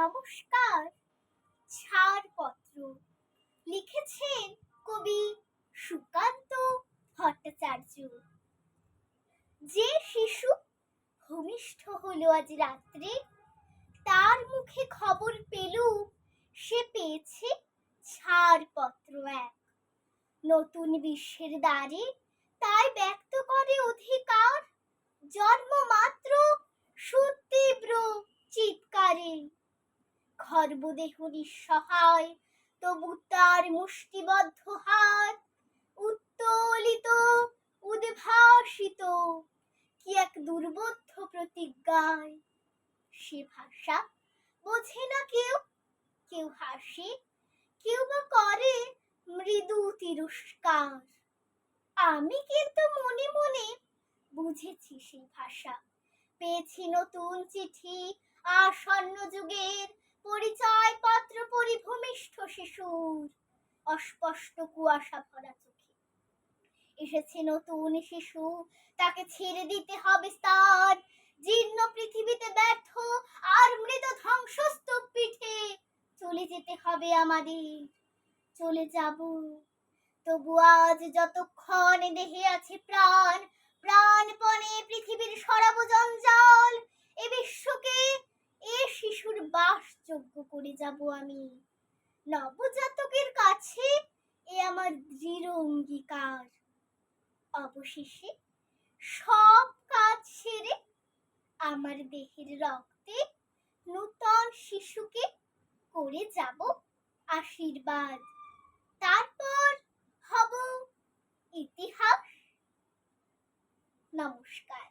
নমস্কার। ছাড়পত্র লিখেছেন কবি সুকান্ত ভট্টাচার্য। যে শিশু ভূমিষ্ঠ হলো আজ রাত্রে, তার মুখে খবর পেলুম সে পেয়েছে ছাড়পত্র এক। নতুন বিশ্বের দ্বারে তাই ব্যক্ত করে অধিকার, জন্ম মাত্র সুতীব্র চিৎকারে। খর্বদেহ নিঃসহায় তবু তার মুষ্টিবদ্ধ হাত উত্তোলিত, উদ্ভাসিত। কি এক দুর্বোধ্য প্রতিজ্ঞায়? সে ভাষা বোঝে না কেউ। কেউ হাসে, কেউ বা করে মৃদু তিরস্কার। আমি কিন্তু মনে মনে বুঝেছি সেই ভাষা। পেয়েছি নতুন চিঠি আসন্ন পরিভূমিষ্ঠ শিশুর অস্পষ্ট কুয়াশা ভরা চোখে। এসেছে নতুন শিশু, তাকে ছেড়ে দিতে হবে স্থান। জীর্ণ পৃথিবীতে ব্যর্থ আর মৃত ধ্বংসস্তূপ পিঠে চলে যেতে হবে আমাদের। চলে যাব। তবু আজ যতক্ষণ দেহে আছে প্রাণ, প্রাণপণে পৃথিবীর সরাব জঞ্জাল, এ বিশ্বকে এ শিশুর বাসযোগ্য করে যাব আমি। নবজাতকের কাছে এ আমার দৃঢ় অঙ্গীকার। অবশেষে সব কাজ সেরে আমার দেহের রক্তে নূতন শিশুকে করে যাব আশীর্বাদ। তারপর হব ইতিহাস। নমস্কার।